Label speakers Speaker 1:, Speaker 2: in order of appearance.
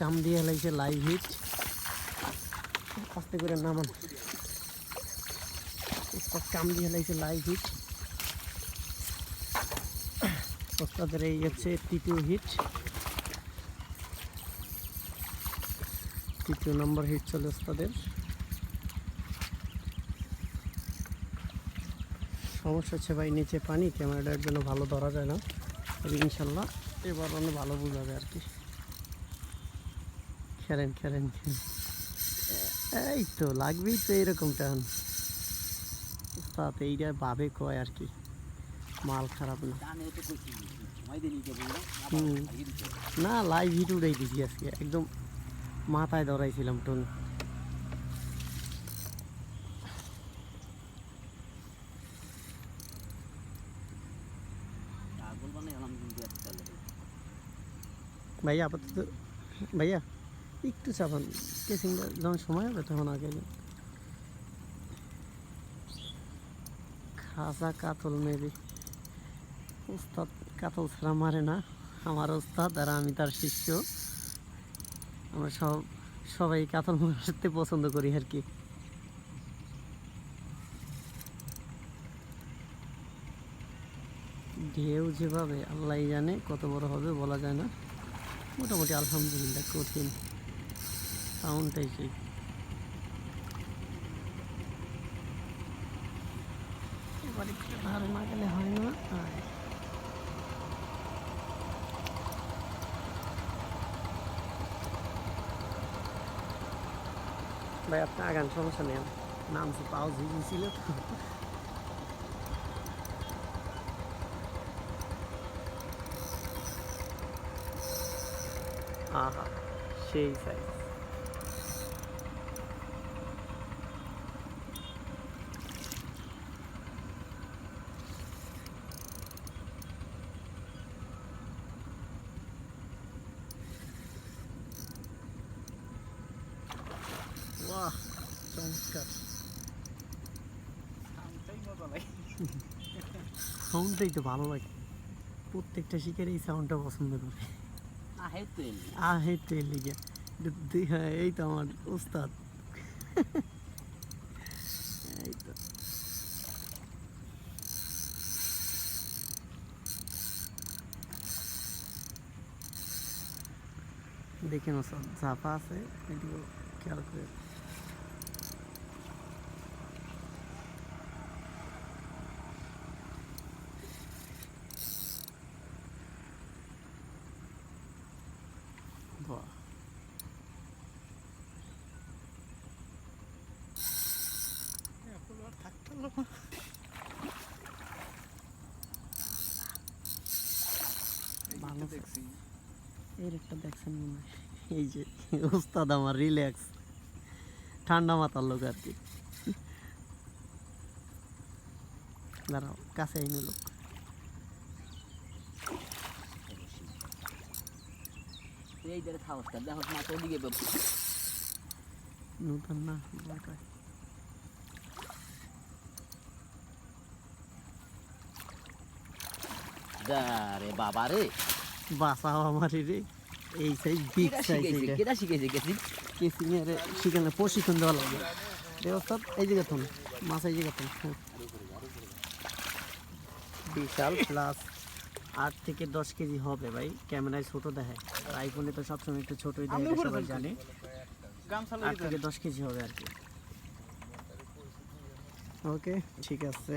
Speaker 1: কাম দিয়ে লাগছে live hit আস্তে করে নামান। কাম দিয়ে লাগছে লাইভ হিট ওস্তাদের এই হচ্ছে তৃতীয় হিট তৃতীয় নম্বর হিট চলে ওস্তাদের সমস্যা হচ্ছে ভাই, নিচে পানি ক্যামেরাটার জন্য ভালো ধরা যায় না। ইনশাল্লাহ এবার অনেক ভালো বোঝাবে আর কি। খেলেন খেলেন এই তো, লাগবেই তো এরকম টান উস্তাদ, এইটা ভাবে কয় আর কি। মাল খারাপ না। না লাইভ হিট উড়াই দিছি আজকে। একদম মাথায় ধরাইছিলাম টোন ভাইয়া, আপাতত ভাইয়া। একটু চাপান কেসিংটা যখন সময় হবে তখন আগে। খাসা কাতল মেবি উস্তাদ কাতল ছাড়া মারে না। আমার উস্তাদ আর আমি তার শিষ্য। আমরা সব, সবাই কাতল মারতে পছন্দ করি আর কি। ঢেউ যেভাবে আল্লাহ জানে, কত বড় হবে বলা যায় না। মোটামুটি আলহামদুলিল্লাহ, কঠিন। সাউন্ডটাই সেই এবার একটু ধারে না গেলে হয় না আয়। ভাই আপনি আগান সমস্যা নেই নাম সে পাও ছিল তো আহা সেই সাইজ বাহ চমৎকার। সাউন্ডটাই তো ভালো লাগে। প্রত্যেকটা শিকার এই সাউন্ডটা পছন্দ করে।
Speaker 2: আহে তো এলি
Speaker 1: আহে তেল লিগে। হ্যাঁ এই তো আমার উস্তাদ এই তো। দেখে না সব ঝাপা আছে খেয়াল করে।
Speaker 2: দেখছি
Speaker 1: এর একটা দেখছেন মনে এই যে আমার রিল্যাক্স ঠান্ডা মাথার লোক আর কি। দাঁড়াও কাছে লোক।
Speaker 2: এই দের খাওয়াটা দেখো মা তো ওদিকে
Speaker 1: নতুন না
Speaker 2: রে বাবা রে।
Speaker 1: বাসাও আমার রে এই সাইজ বিগ সাইজ এটা।
Speaker 2: কেডা শিখাইছে গেছি
Speaker 1: কেসিং এর সেখানে প্রশিক্ষণ দেওয়া লাগবে রে ওস্তাদ এই জায়গা তুমি মাছ এই জায়গা তুমি। বিশাল প্লাস আট থেকে দশ কেজি হবে ভাই। ক্যামেরায় ছোট দেখায়। আর আইফোনে তো সবসময় একটু ছোটই দেখায় এটা সবাই জানে। আট থেকে দশ কেজি হবে আর কি। ওকে ঠিক আছে।